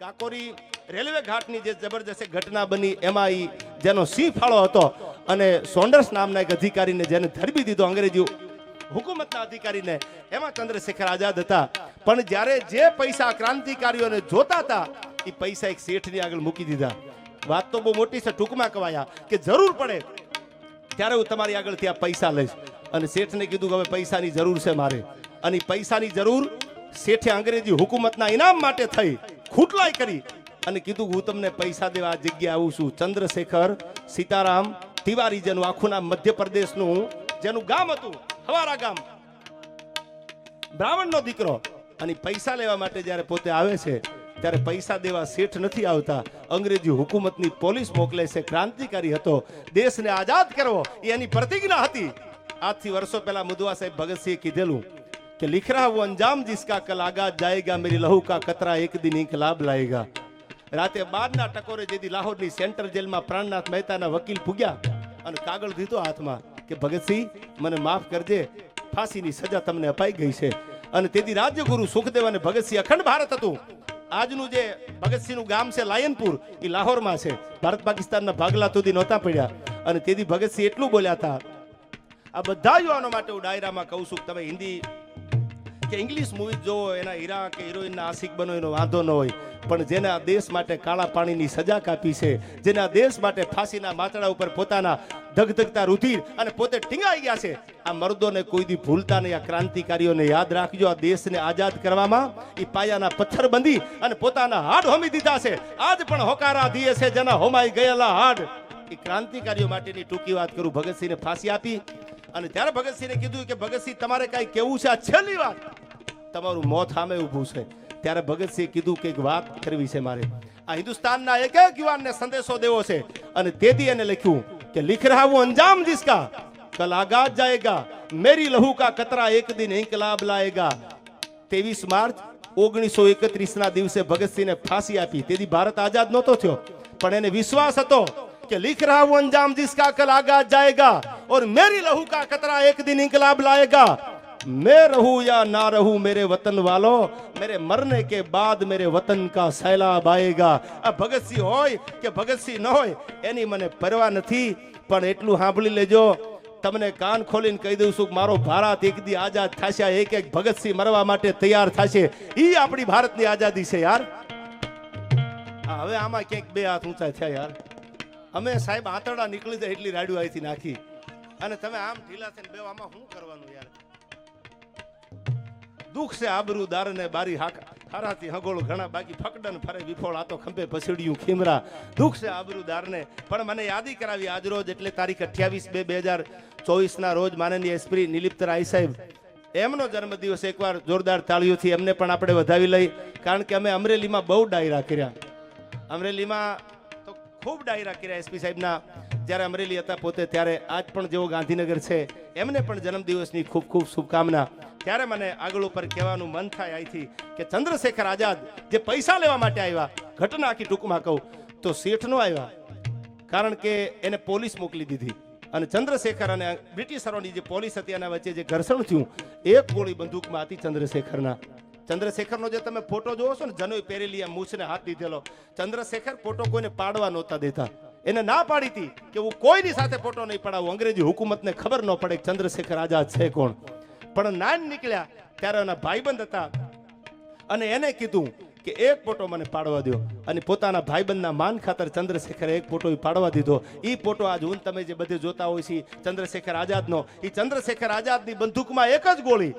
Kakori railway ઘાટની જે જબરજસ્ત ઘટના બની, એમાં એ જેનો સિંહ ફાળો હતો અને સોન્ડર્સ નામના એક અધિકારીને જેને ધરબી દીધો અંગ્રેજી, હુકુમતના અધિકારીને, એમાં ચંદ્રશેખર આઝાદ હતા. પણ જ્યારે જે પૈસા ક્રાંતિકારીઓને જોતા હતા એ પૈસા એક શેઠની આગળ મૂકી દીધા. વાત તો બહુ મોટી છે, ટૂંકમાં કવાયા, કે જરૂર પડે ત્યારે હું તમારી આગળથી આ પૈસા લઈશ. અને શેઠને કીધું કે હવે પૈસાની જરૂર છે મારે. અને પૈસાની જરૂર શેઠે અંગ્રેજી હુકુમતના ઇનામ માટે થઈ. ખૂટલાઈ કરી અને કીધું હું તમને પૈસા દેવા આ જગ્યાએ આવું છું. ચંદ્રશેખર સીતારામ તિવારી જેનું આખું નામ મધ્યપ્રદેશનું જેનું ગામ હતું, હવારા ગામ. બ્રાહ્મણનો દીકરો. અને પૈસા લેવા માટે જ્યારે પોતે આવે છે, ત્યારે પૈસા દેવા શેઠ નથી આવતા. અંગ્રેજી હુકુમતની પોલીસ મોકલે છે, ક્રાંતિકારી હતો. દેશને આઝાદ કરવો, એ એની પ્રતિજ્ઞા હતી. આજથી વર્ષો પહેલા મુદવા સાહેબ ભગતસિંહે કીધેલું કે लिख रहा वो अंजाम जिसका कल आगाज जाएगा मेरी लहू का कतरा एक दिन इनकलाब लाएगा રાતે બારના ટકોરે જેથી લાહોરની સેન્ટ્રલ જેલમાં પ્રાણનાથ મહેતાના વકીલ પૂગ્યા અને કાગળ દીધો હાથમાં કે ભગતસિંહ મને માફ કરજે ફાંસીની સજા તમને અપાઈ ગઈ છે અને તેથી રાજ્યગુરુ સુખદેવ અને ભગતસિંહ અખંડ ભારત હતું આજનું જે ભગતસિંહનું ગામ છે લાયનપુર એ લાહોરમાં છે ભારત પાકિસ્તાનના ભાગલા સુધી નહોતા પડ્યા અને તેથી ભગતસિંહ એટલું બોલ્યા હતા આ બધા યુવાનો માટે હું ડાયરામાં કહું છું કે તમે હિન્દી કે ઇંગ્લિશ મૂવી જોવો, એના હીરા કે હિરોઈનના આશિક બનો, એનો વાંધો ન હોય. પણ જેને આ દેશ માટે કાળા પાણીની સજા કાપી છે, જેને આ દેશ માટે ફાંસીના માથડા ઉપર પોતાના ધગધગતા રુધિર અને પોતે ટીંગાઈ ગયા છે, આ મર્દોને કોઈ દી ભૂલતા નહીં, આ ક્રાંતિકારીઓને યાદ રાખજો, આ દેશને આઝાદ કરવામાં એ પાયાના પથ્થર બંધી અને પોતાના હાડ હોમી દીધા છે. આજ પણ હોકારા દીએ છે, જેના હોમાઈ ગયેલા હાડ. એ ક્રાંતિકારીઓ માટેની ટૂંકી વાત કરું, ભગતસિંહને ફાંસી આપી અને ત્યારે ભગતસિંહને કીધું કે, ભગતસિંહ, તમારે કાંઈ કેવું છે? આ છેલ્લી વાત. તમારું મોત સામે ઊભું છે ત્યારે ભગતસિંહે કીધું કે એક વાત કરવી છે મારે આ હિન્દુસ્તાનના એક એક યુવાનને સંદેશો દેવો છે અને તેથી એને લખ્યું કે लिख रहा वो अंजाम जिसका कल आगाज जाएगा मेरी लहू का कतरा एक दिन इनकलाब लाएगा ત્રેવીસ માર્ચ ઓગણીસો એકત્રીસ ના દિવસે ભગતસિંહને ફાંસી આપી તેથી ભારત આઝાદ નહોતો થયો પણ એને વિશ્વાસ હતો કે लिख रहा वो अंजाम जिसका कल आगाज जाएगा और मेरी लहू का कतरा एक दिन इनकलाब लाएगा मैं रहूं या ना रहूं मेरे वतन वालो मेरे मरने के बाद मेरे वतन का सैलाब आएगा આ ભગતસિંહ હોય કે ભગતસિંહ ન હોય એની મને પરવા નથી પણ એટલું સાંભળી લેજો તમને કાન ખોલીને કહી દઉં છું કે મારો ભારત એક દી આઝાદ થશે આ એક એક ભગતસિંહ મરવા માટે તૈયાર થશે ઈ આપણી ભારતની આઝાદી છે યાર આ હવે આમાં ક્યાંક બે હાથ ઊંચા થયા યાર અમે સાહેબ આંતરડા નીકળી જાય એટલી રાડ્યું અહીંથી નાખી અને તમે આમ ઢીલા થઈને બે આમાં શું કરવાનું યાર દુઃખ છે આબરૂ દારને બારી હાક હારાથી હગોળ ઘણા, બાકી ફકડન ફરે વિફોળ, આ તો ખંભે પસડ્યું ખીમરા. દુઃખ છે આબરૂ દારને, પણ મને યાદી કરાવી આજ રોજ, એટલે તારીખ અઠ્યાવીસ બે બે હજાર ચોવીસના રોજ માનનીય એસપી નિલિપ્ત રાય સાહેબ. એમનો જન્મદિવસ એકવાર જોરદાર તાળીઓથી એમને પણ આપણે વધાવી લઈ, કારણ કે અમે અમરેલીમાં બહુ ડાયરા કર્યા. અમરેલીમાં તો ખૂબ ડાયરા કર્યા એસપી સાહેબના. જ્યારે અમરેલી હતા પોતે, ત્યારે આજ પણ જેવો ગાંધીનગર છે, એમને પણ જન્મદિવસની ખૂબ ખૂબ શુભકામના. ત્યારે મને આગળ ઉપર કહેવાનું મન થાય અહીંથી કે ચંદ્રશેખર આઝાદ જે પૈસા લેવા માટે આવ્યા, ઘટના આખી ટૂંકમાં કહું, તો શેઠનો આવ્યા. કારણ કે એને પોલીસ મોકલી દીધી. અને ચંદ્રશેખર અને બ્રિટિશરોની જે પોલીસ હતી એના વચ્ચે જે ઘર્ષણ થયું, એક ગોળી બંદૂકમાં હતી ચંદ્રશેખરના. ચંદ્રશેખરનો જે તમે ફોટો જોવો છો ને, જનોઈ પહેરેલી મૂછને હાથ દીધેલો ચંદ્રશેખર ફોટો કોઈને પાડવા નહોતા દેતા. એને ના પાડી હતી કે હું કોઈની સાથે ફોટો નહીં પડાવું. અંગ્રેજી હુકુમતને ખબર ન પડે ચંદ્રશેખર આઝાદ છે કોણ. પણ નાન નીકળ્યા ત્યારે એના ભાઈબંધ હતા. અને એને કીધું કે એક ફોટો મને પાડવા દો અને પોતાના ભાઈબંધના માન ખાતર ચંદ્રશેખરે એક ફોટો પાડવા દીધો. એ ફોટો આજ હું તમે જે બધે જોતા હોય છે ચંદ્રશેખર આઝાદનો. એ ચંદ્રશેખર આઝાદની બંદૂકમાં એક જ ગોળી.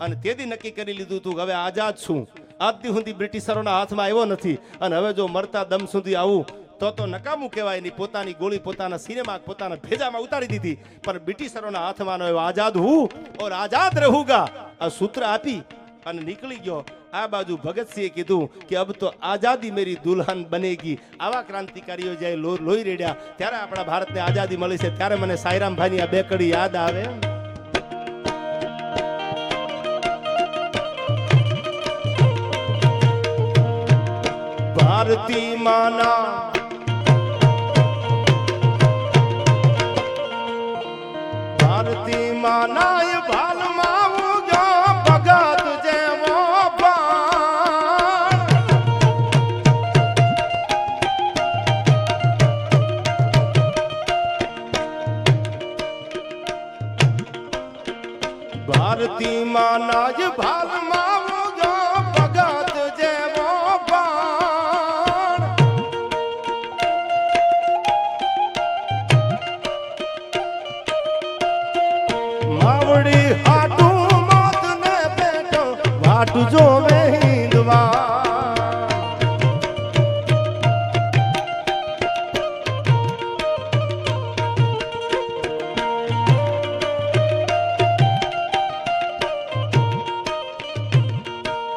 અને તેથી નક્કી કરી લીધું હતું કે હવે આઝાદ છું. આજથી સુધી બ્રિટિશરોના હાથમાં આવ્યો નથી. અને હવે જો મરતા દમ સુધી આવું તો તો નકામું કહેવાયની પોતાની ગોળી, પોતાના સિનેમા, પોતાના ભેજામાં ઉતારી દીધી. પણ બ્રિટિશરોના હાથમાં આઝાદ હું ઓર આઝાદ રહુગા. આ સૂત્ર આપી અને નીકળી ગયો. આ બાજુ ભગતસિંહે કીધું કે અબ તો આઝાદી મેરી દુલ્હન બનેગી. આવા ક્રાંતિકારીઓ જાય લો- લોહી રેડ્યા, ત્યારે આપણા ભારતને આઝાદી મળી છે. ત્યારે મને સાયરામભાઈની આ બે કડી યાદ આવે. ભારતી માના નાય ભાલમાં ઉગ્યો ભગત જેવો ભારતી માં નાય ભાલમાં માવડી હાટું મોત ને બેટો વાટ જોવે